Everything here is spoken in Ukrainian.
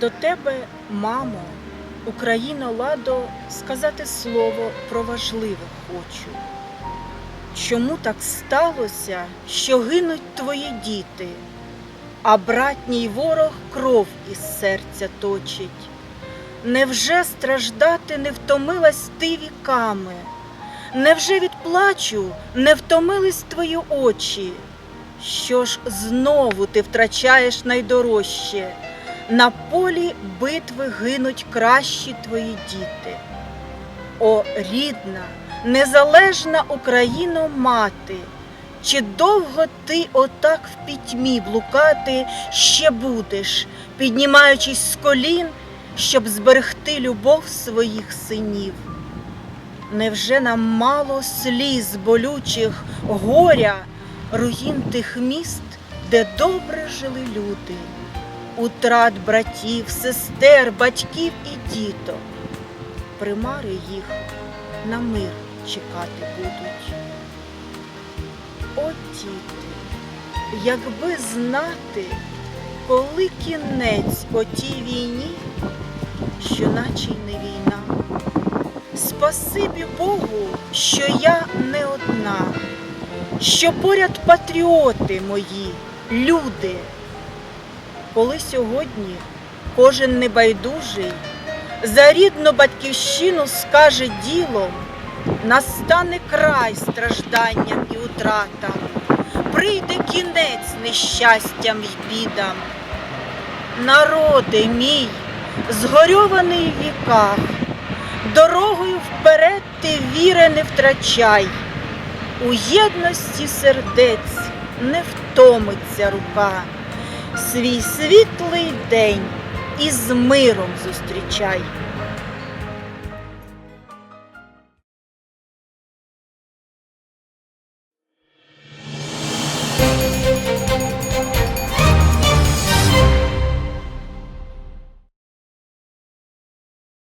До тебе, мамо, Україно ладо, сказати слово про важливе хочу. Чому так сталося, що гинуть твої діти, а братній ворог кров із серця точить? Невже страждати не втомилась ти віками? Невже від плачу не втомились твої очі? Що ж знову ти втрачаєш найдорожче? На полі битви гинуть кращі твої діти. О, рідна, незалежна Україно мати, чи довго ти отак в пітьмі блукати ще будеш, піднімаючись з колін, щоб зберегти любов своїх синів? Невже нам мало сліз болючих, горя, руїн тих міст, де добре жили люди? Утрат братів, сестер, батьків і діток. Примари їх на мир чекати будуть. О, діти, якби знати, коли кінець отій війні, що наче й не війна. Спасибі Богу, що я не одна, що поряд патріоти мої, люди коли сьогодні кожен небайдужий за рідну батьківщину скаже ділом, настане край стражданням і утратам, прийде кінець нещастям й бідам. Народи мій, згорьований в віках, дорогою вперед ти віри не втрачай, у єдності сердець не втомиться рука свій світлий день із миром зустрічай.